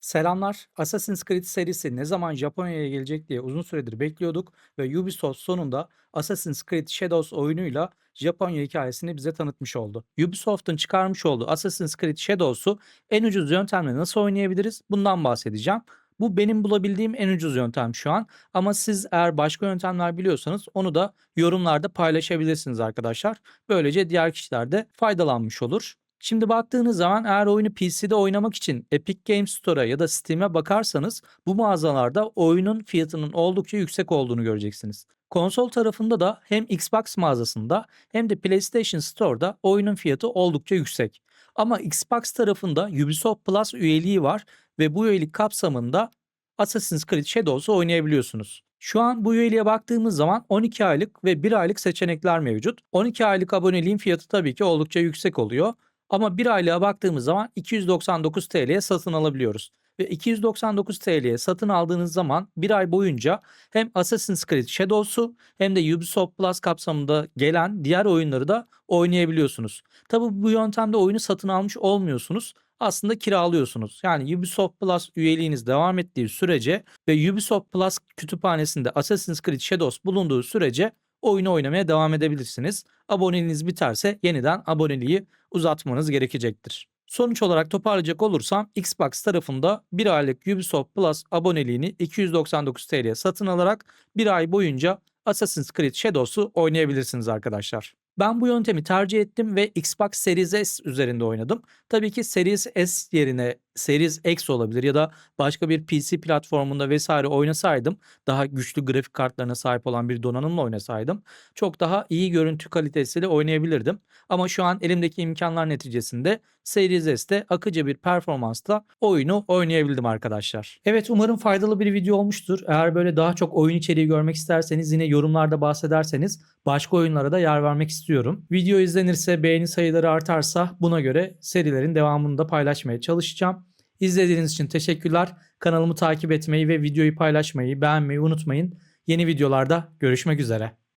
Selamlar. Assassin's Creed serisi ne zaman Japonya'ya gelecek diye uzun süredir bekliyorduk ve Ubisoft sonunda Assassin's Creed Shadows oyunuyla Japonya hikayesini bize tanıtmış oldu. Ubisoft'un çıkarmış olduğu Assassin's Creed Shadows'u en ucuz yöntemle nasıl oynayabiliriz? Bundan bahsedeceğim. Bu benim bulabildiğim en ucuz yöntem şu an. Ama siz eğer başka yöntemler biliyorsanız onu da yorumlarda paylaşabilirsiniz arkadaşlar. Böylece diğer kişiler de faydalanmış olur. Şimdi baktığınız zaman eğer oyunu PC'de oynamak için Epic Games Store'a ya da Steam'e bakarsanız bu mağazalarda oyunun fiyatının oldukça yüksek olduğunu göreceksiniz. Konsol tarafında da hem Xbox mağazasında hem de PlayStation Store'da oyunun fiyatı oldukça yüksek. Ama Xbox tarafında Ubisoft Plus üyeliği var ve bu üyelik kapsamında Assassin's Creed Shadows'u oynayabiliyorsunuz. Şu an bu üyeliğe baktığımız zaman 12 aylık ve 1 aylık seçenekler mevcut. 12 aylık aboneliğin fiyatı tabii ki oldukça yüksek oluyor. Ama bir aylığa baktığımız zaman 299 TL'ye satın alabiliyoruz. Ve 299 TL'ye satın aldığınız zaman bir ay boyunca hem Assassin's Creed Shadows'u hem de Ubisoft Plus kapsamında gelen diğer oyunları da oynayabiliyorsunuz. Tabi bu yöntemde oyunu satın almış olmuyorsunuz. Aslında kiralıyorsunuz. Yani Ubisoft Plus üyeliğiniz devam ettiği sürece ve Ubisoft Plus kütüphanesinde Assassin's Creed Shadows bulunduğu sürece oyunu oynamaya devam edebilirsiniz. Aboneliğiniz biterse yeniden aboneliği uzatmanız gerekecektir. Sonuç olarak toparlayacak olursam Xbox tarafında bir aylık Ubisoft Plus aboneliğini 299 TL'ye satın alarak bir ay boyunca Assassin's Creed Shadows'u oynayabilirsiniz arkadaşlar. Ben bu yöntemi tercih ettim ve Xbox Series S üzerinde oynadım. Tabii ki Series S yerine Series X olabilir ya da başka bir PC platformunda vesaire oynasaydım, daha güçlü grafik kartlarına sahip olan bir donanımla oynasaydım çok daha iyi görüntü kalitesiyle oynayabilirdim. Ama şu an elimdeki imkanlar neticesinde Series S'te akıcı bir performansla oyunu oynayabildim arkadaşlar. Evet umarım faydalı bir video olmuştur. Eğer böyle daha çok oyun içeriği görmek isterseniz yine yorumlarda bahsederseniz başka oyunlara da yer vermek istiyorum. Video izlenirse beğeni sayıları artarsa buna göre serilerin devamını da paylaşmaya çalışacağım. İzlediğiniz için teşekkürler. Kanalımı takip etmeyi ve videoyu paylaşmayı, beğenmeyi unutmayın. Yeni videolarda görüşmek üzere.